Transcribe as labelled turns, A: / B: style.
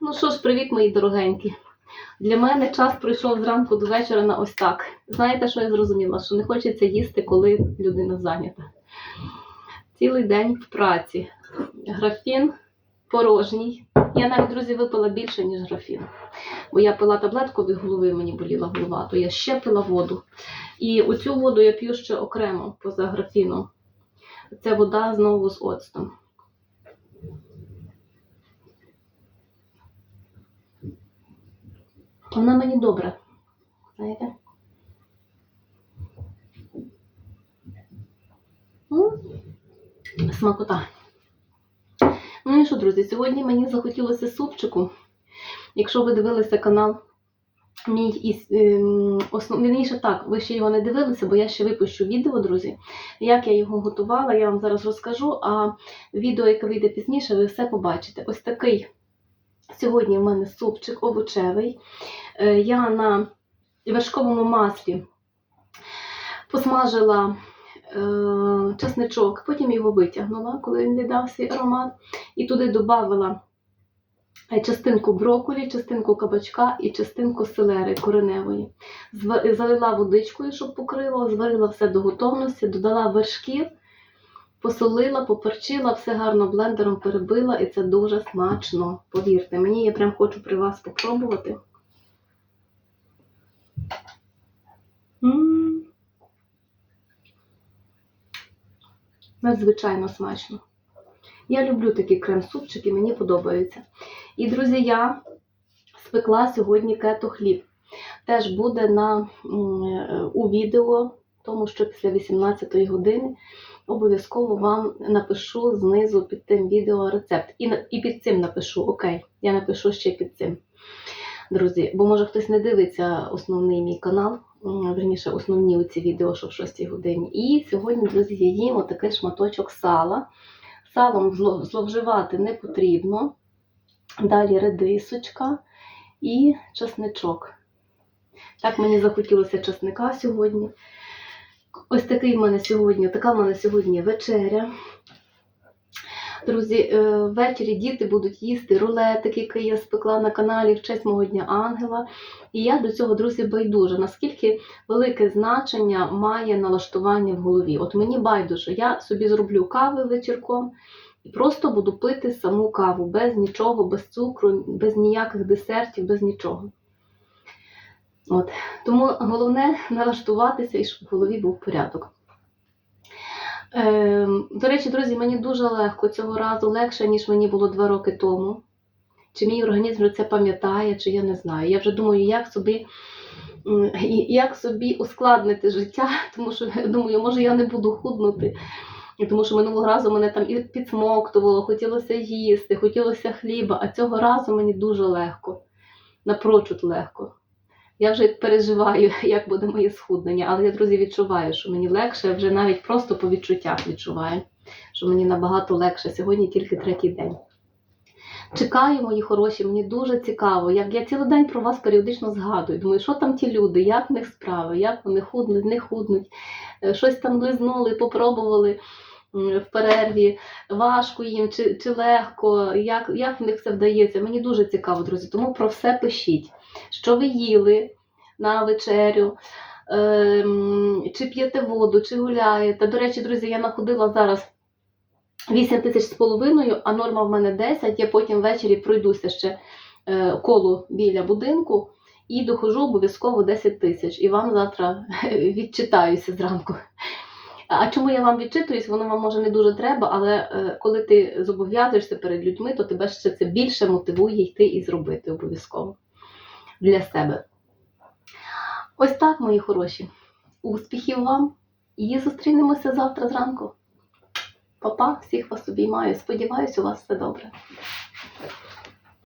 A: Ну що ж, привіт, мої дорогенькі. Для мене час пройшов зранку до вечора на ось так. Знаєте, що я зрозуміла? Що не хочеться їсти, коли людина зайнята. Цілий день в праці. Графін порожній. Я навіть, друзі, випила більше, ніж графін. Бо я пила таблетку від голови, мені боліла голова, то я ще пила воду. І оцю воду я п'ю ще окремо поза графіном. Це вода знову з оцтом. Вона мені добра. Знаєте? Смакота. Ну і що, друзі, сьогодні мені захотілося супчику. Якщо ви дивилися канал мій із ем, основ... вірніше так, ви ще його не дивилися, бо я ще випущу відео, друзі. Як я його готувала, я вам зараз розкажу, а відео, яке вийде пізніше, ви все побачите. Ось такий сьогодні в мене супчик овочевий. Е, Я на вершковому маслі посмажила е, чесничок, потім його витягнула, коли він не дав свій аромат, і туди додавала частинку брокколі, частинку кабачка і частинку селери кореневої. Залила водичкою, щоб покрило, зварила все до готовності, додала вершків, посолила, поперчила, все гарно блендером перебила, і це дуже смачно. Повірте мені, я прям хочу при вас попробувати. М. Надзвичайно смачно. Я люблю такі крем-супчики, мені подобаються. І, друзі, я спекла сьогодні кето хліб. Теж буде на, е, у відео, тому що після 18 години обов'язково вам напишу знизу під тим відео рецепт. І, і під цим напишу, окей, я напишу ще під цим. Друзі, бо може хтось не дивиться основний мій канал, верніше основні оці відео, що в 6 годині. І сьогодні, друзі, я їм отакий шматочок сала. Салом зловживати не потрібно. Далі редисочка і чесничок. Так мені захотілося чесника сьогодні. Ось такий в мене сьогодні, така в мене сьогодні вечеря. Друзі, е, ввечері діти будуть їсти рулетик, який я спекла на каналі в честь мого Дня Ангела. І я до цього, друзі, байдужа. Наскільки велике значення має налаштування в голові. От мені байдуже, я собі зроблю кави вечірком і просто буду пити саму каву без нічого, без цукру, без ніяких десертів, без нічого. От. Тому головне налаштуватися і щоб в голові був порядок. Ем, до речі, друзі, мені дуже легко цього разу легше, ніж мені було два роки тому. Чи мій організм це пам'ятає, чи я не знаю. Я вже думаю, як собі, як собі ускладнити життя, тому що думаю, може я не буду худнути. Тому що минулого разу мене там і підсмоктувало, хотілося їсти, хотілося хліба, а цього разу мені дуже легко, напрочуд легко. Я вже переживаю, як буде моє схуднення, але я, друзі, відчуваю, що мені легше, вже навіть просто по відчуттях відчуваю, що мені набагато легше. Сьогодні тільки третій день. Чекаю, мої хороші, мені дуже цікаво. Як я цілий день про вас періодично згадую. Думаю, що там ті люди, як в них справи, як вони худнуть, не худнуть, Е, щось там лизнули, попробували в перерві, важко їм чи, чи легко, як, як в них все вдається. Мені дуже цікаво, друзі. Тому про все пишіть. Що ви їли на вечерю, ем, чи п'єте воду, чи гуляєте. До речі, друзі, я находила зараз 8 тисяч з половиною, а норма в мене 10. Я потім ввечері пройдуся ще е, коло біля будинку і доходжу обов'язково 10 тисяч. І вам завтра відчитаюся зранку. А чому я вам відчитуюсь, воно вам може не дуже треба, але е, коли ти зобов'язуєшся перед людьми, то тебе ще це більше мотивує йти і зробити обов'язково для себе. Ось так, мої хороші. Успіхів вам і зустрінемося завтра зранку. Па-па, всіх вас обіймаю. Сподіваюсь, у вас все добре.